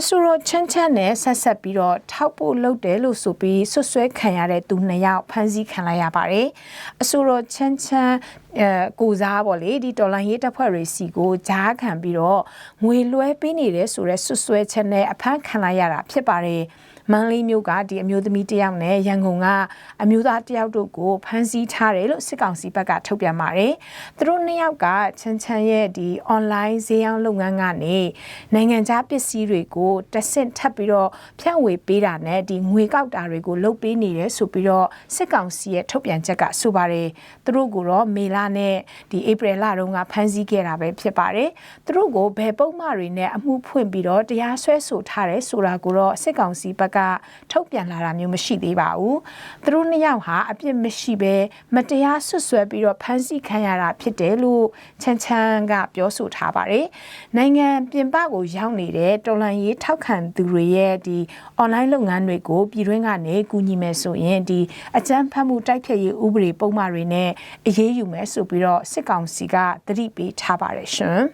အဆိုတော်ချမ်းချမ်းနဲ့ဆက်ဆက်ပြီးတော့ထောက်ဖို့လုပ်တယ်လို့ဆိုပြီးဆွဆွဲခံရတဲ့သူနှစ်ယောက်ဖမ်းဆီးခံလိုက်ရပါတယ်။အဆိုတော်ချမ်းချမ်းအဲကိုစားပေါ့လေဒီတော်လိုင်းရေးတပ်ဖွဲ့တွေစီကိုကြားခံပြီးတော့ငွေလွှဲပေးနေတယ်ဆိုတဲ့ဆွဆွဲချက်နဲ့အဖမ်းခံလိုက်ရတာဖြစ်ပါတယ်။ မန္တလေးမြို့ကဒီအမျိုးသမီးတစ်ယောက်နဲ့ရန်ကုန်ကအမျိုးသားတစ်ယောက်တို့ကိုဖမ်းဆီးထားတယ်လို့စစ်ကောင်စီဘက်ကထုတ်ပြန်ပါတယ်။သူတို့နှစ်ယောက်ကချမ်းချမ်းရဲ့ဒီ online ဈေးရောင်းလုပ်ငန်းကနေနိုင်ငံခြားပစ္စည်းတွေကိုတဆင့်ထပ်ပြီးတော့ဖြန့်ဝေပေးတာနဲ့ဒီငွေကောက်တာတွေကိုလုပ်ပေးနေတယ်ဆိုပြီးတော့စစ်ကောင်စီရဲ့ထုတ်ပြန်ချက်ကဆိုပါတယ်။သူတို့ကိုတော့မေလနဲ့ဒီဧပြီလတုန်းကဖမ်းဆီးခဲ့တာပဲဖြစ်ပါတယ်။သူတို့ကိုဘယ်ပုံမှန်တွေနဲ့အမှုဖွင့်ပြီးတော့တရားစွဲဆိုထားတယ်ဆိုတာကိုတော့စစ်ကောင်စီဘက်ကထုတ်ပြန်လာတာမျိုးမရှိသေးပါဘူး။သူတို့နှစ်ယောက်ဟာအပြစ်မရှိဘဲမတရားဆွဆွဲပြီးတော့ဖမ်းဆီးခံရတာဖြစ်တယ်လို့ချန်ချန်ကပြောဆိုထားပါတယ်။နိုင်ငံပြင်ပကိုရောက်နေတဲ့တော်လန်ရေးထောက်ခံသူတွေရဲ့ဒီ online လုပ်ငန်းတွေကိုပြည်တွင်းကနေကူညီမယ်ဆိုရင်ဒီအကြမ်းဖက်မှုတိုက်ဖျက်ရေးဥပဒေပုံမှန်တွေနဲ့အရေးယူမယ်ဆိုပြီးတော့စစ်ကောင်စီကသတိပေးထားပါတယ်ရှင်။